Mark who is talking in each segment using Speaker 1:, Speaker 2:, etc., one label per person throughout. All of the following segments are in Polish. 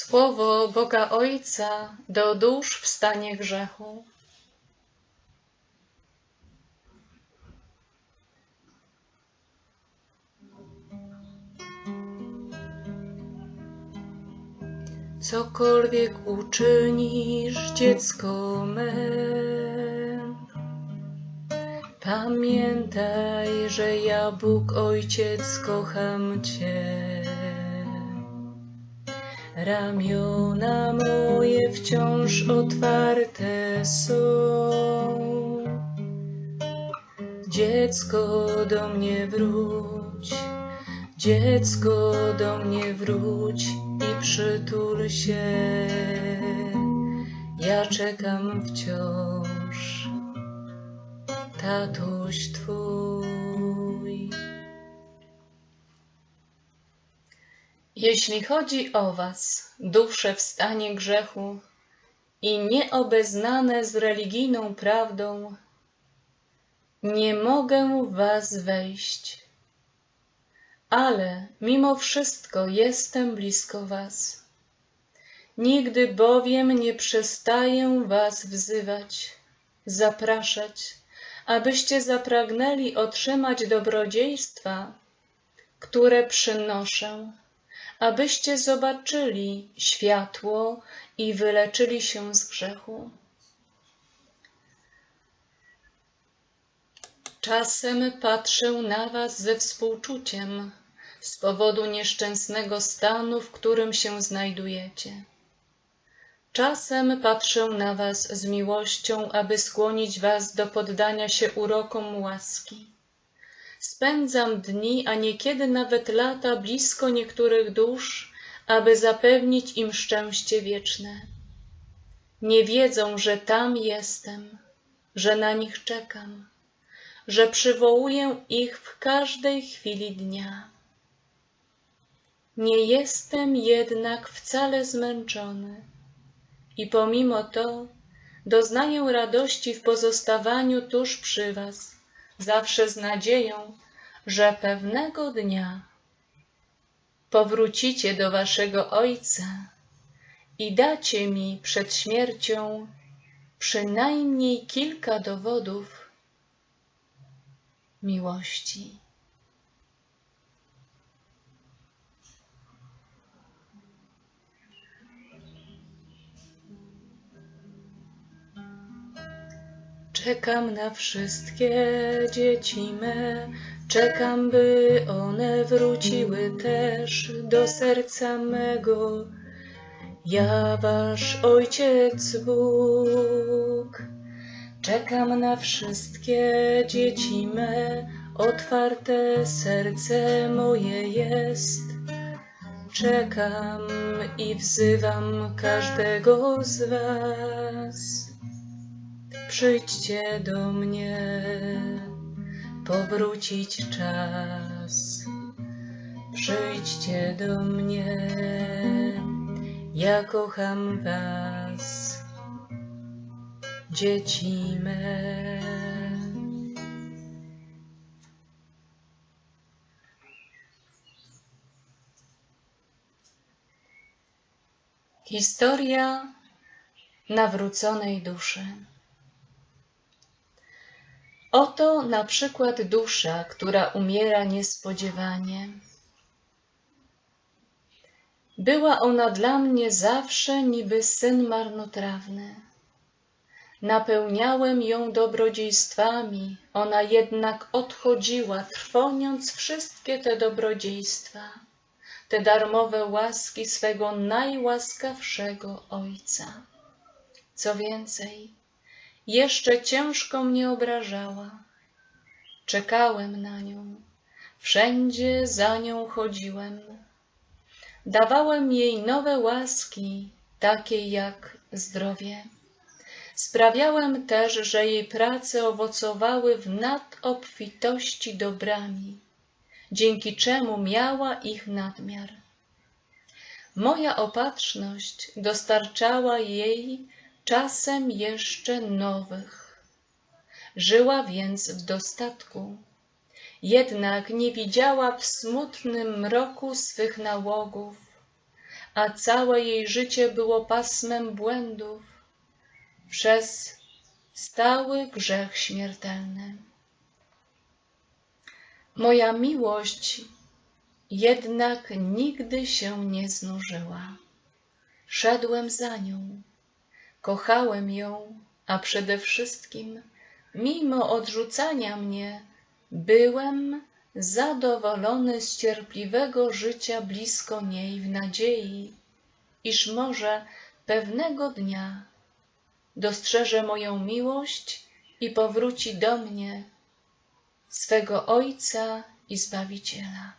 Speaker 1: Słowo Boga Ojca do dusz w stanie grzechu. Cokolwiek uczynisz, dziecko me, pamiętaj, że ja, Bóg Ojciec, kocham Cię. Ramiona moje wciąż otwarte są. Dziecko do mnie wróć, dziecko do mnie wróć i przytul się. Ja czekam wciąż, tatuś Twój. Jeśli chodzi o Was, dusze w stanie grzechu i nieobeznane z religijną prawdą, nie mogę Was wejść, ale mimo wszystko jestem blisko Was. Nigdy bowiem nie przestaję Was wzywać, zapraszać, abyście zapragnęli otrzymać dobrodziejstwa, które przynoszę abyście zobaczyli światło i wyleczyli się z grzechu. Czasem patrzę na Was ze współczuciem z powodu nieszczęsnego stanu, w którym się znajdujecie. Czasem patrzę na Was z miłością, aby skłonić Was do poddania się urokom łaski. Spędzam dni, a niekiedy nawet lata blisko niektórych dusz, aby zapewnić im szczęście wieczne. Nie wiedzą, że tam jestem, że na nich czekam, że przywołuję ich w każdej chwili dnia. Nie jestem jednak wcale zmęczony i pomimo to doznaję radości w pozostawaniu tuż przy Was zawsze z nadzieją, że pewnego dnia powrócicie do waszego Ojca i dacie mi przed śmiercią przynajmniej kilka dowodów miłości. Czekam na wszystkie dzieci me, czekam, by one wróciły też do serca mego. Ja, wasz Ojciec Bóg, czekam na wszystkie dzieci me, otwarte serce moje jest. Czekam i wzywam każdego z was. Przyjdźcie do mnie, powrócić czas. Przyjdźcie do mnie, ja kocham was, dzieci me. Historia nawróconej duszy. Oto na przykład dusza, która umiera niespodziewanie. Była ona dla mnie zawsze niby syn marnotrawny. Napełniałem ją dobrodziejstwami, ona jednak odchodziła, trwoniąc wszystkie te dobrodziejstwa, te darmowe łaski swego najłaskawszego Ojca. Co więcej, jeszcze ciężko mnie obrażała. Czekałem na nią, wszędzie za nią chodziłem. Dawałem jej nowe łaski, takie jak zdrowie. Sprawiałem też, że jej prace owocowały w nadobfitości dobrami, dzięki czemu miała ich nadmiar. Moja opatrzność dostarczała jej czasem jeszcze nowych. Żyła więc w dostatku, jednak nie widziała w smutnym mroku swych nałogów, a całe jej życie było pasmem błędów przez stały grzech śmiertelny. Moja miłość jednak nigdy się nie znużyła. Szedłem za nią, kochałem ją, a przede wszystkim, mimo odrzucania mnie, byłem zadowolony z cierpliwego życia blisko niej w nadziei, iż może pewnego dnia dostrzeże moją miłość i powróci do mnie, swego Ojca i Zbawiciela.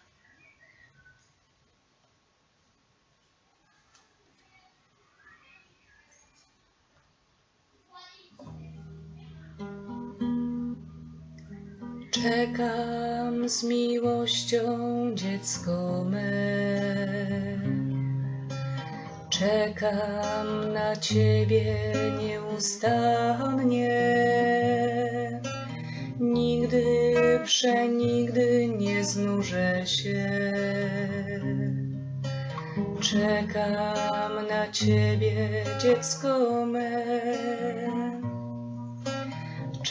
Speaker 1: Czekam z miłością dziecko me. Czekam na Ciebie nieustannie. Nigdy, przenigdy nie znużę się. Czekam na Ciebie, dziecko me.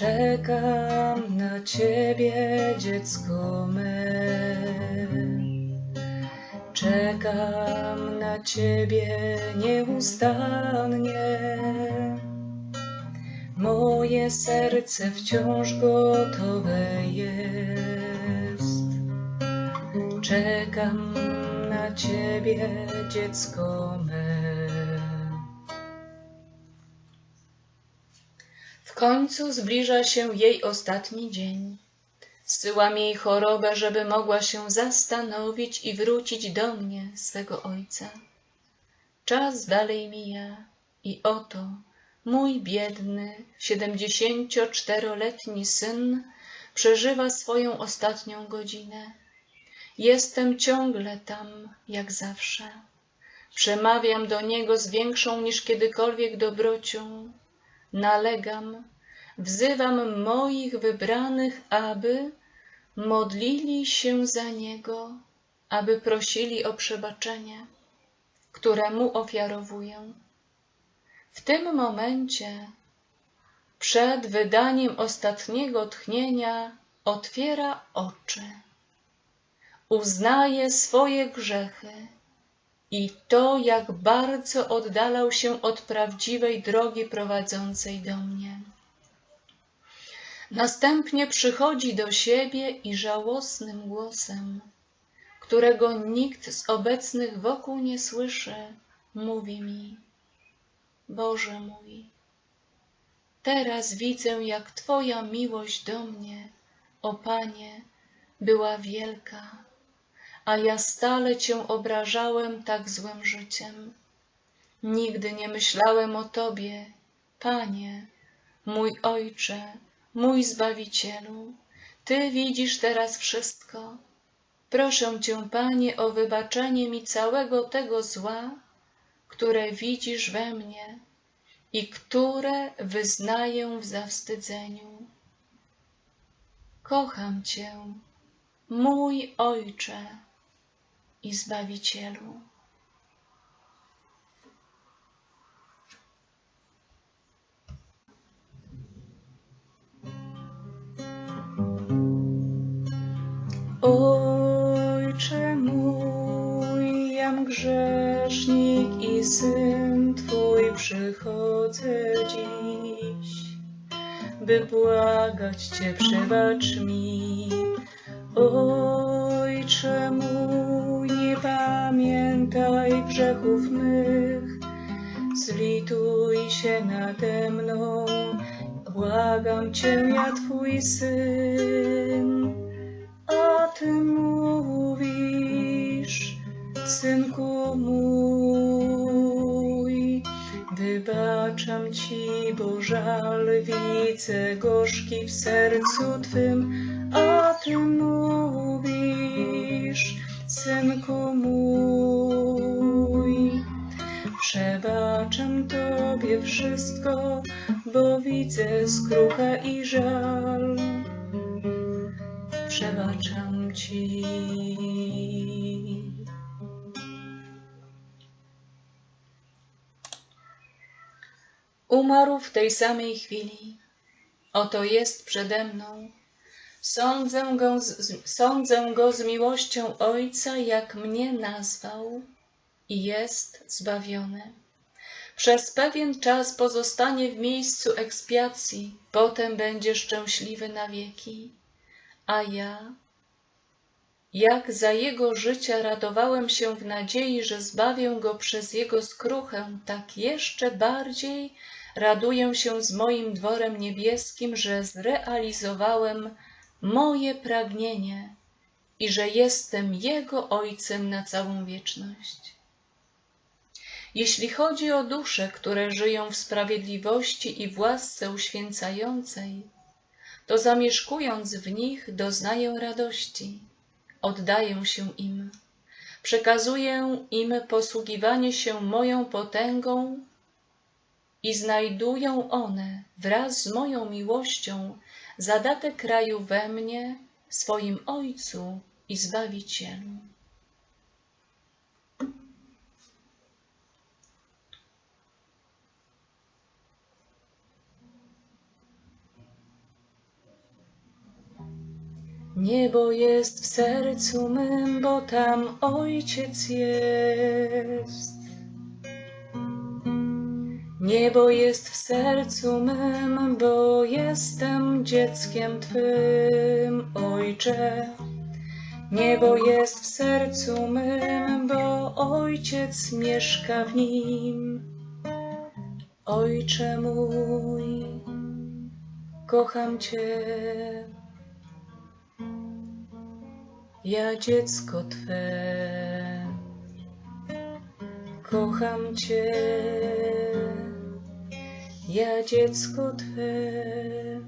Speaker 1: Czekam na Ciebie, dziecko me. Czekam na Ciebie nieustannie. Moje serce wciąż gotowe jest. Czekam na Ciebie, dziecko me. Końcu zbliża się jej ostatni dzień. Zsyłam jej chorobę, żeby mogła się zastanowić i wrócić do mnie, swego ojca. Czas dalej mija i oto mój biedny, siedemdziesięcioczteroletni syn przeżywa swoją ostatnią godzinę. Jestem ciągle tam, jak zawsze. Przemawiam do niego z większą niż kiedykolwiek dobrocią. Nalegam, wzywam moich wybranych, aby modlili się za niego, aby prosili o przebaczenie, które mu ofiarowuję. W tym momencie, przed wydaniem ostatniego tchnienia, otwiera oczy. Uznaje swoje grzechy i to, jak bardzo oddalał się od prawdziwej drogi prowadzącej do mnie. Następnie przychodzi do siebie i żałosnym głosem, którego nikt z obecnych wokół nie słyszy, mówi mi: Boże mój, teraz widzę, jak Twoja miłość do mnie, o Panie, była wielka, a ja stale Cię obrażałem tak złym życiem. Nigdy nie myślałem o Tobie, Panie, mój Ojcze, mój Zbawicielu. Ty widzisz teraz wszystko. Proszę Cię, Panie, o wybaczenie mi całego tego zła, które widzisz we mnie i które wyznaję w zawstydzeniu. Kocham Cię, mój Ojcze i Zbawicielu. Ojcze mój, jam grzesznik i Syn Twój przychodzę dziś, by błagać Cię, przebacz mi. Ojcze mój, pamiętaj grzechów mych, zlituj się nade mną, błagam Cię, ja Twój Syn. A Ty mówisz, Synku mój, wybaczam Ci, bo żal widzę gorzki w sercu Twym, a Ty Przebaczam Tobie wszystko, bo widzę skrucha i żal. Przebaczam Ci. Umarł w tej samej chwili. Oto jest przede mną. Sądzę go z, sądzę go z miłością Ojca, jak mnie nazwał i jest zbawiony. Przez pewien czas pozostanie w miejscu ekspiacji, potem będzie szczęśliwy na wieki. A ja, jak za jego życia radowałem się w nadziei, że zbawię go przez jego skruchę, tak jeszcze bardziej raduję się z moim dworem niebieskim, że zrealizowałem moje pragnienie i że jestem Jego Ojcem na całą wieczność. Jeśli chodzi o dusze, które żyją w sprawiedliwości i w łasce uświęcającej, to zamieszkując w nich doznaję radości, oddaję się im, przekazuję im posługiwanie się moją potęgą i znajdują one wraz z moją miłością zadatek kraju we mnie, swoim Ojcu i Zbawicielu. Niebo jest w sercu mym, bo tam Ojciec jest. Niebo jest w sercu mym, bo jestem dzieckiem Twym, Ojcze. Niebo jest w sercu mym, bo Ojciec mieszka w nim. Ojcze mój, kocham Cię. Ja dziecko Twe, kocham Cię. Ja dziecko Twe.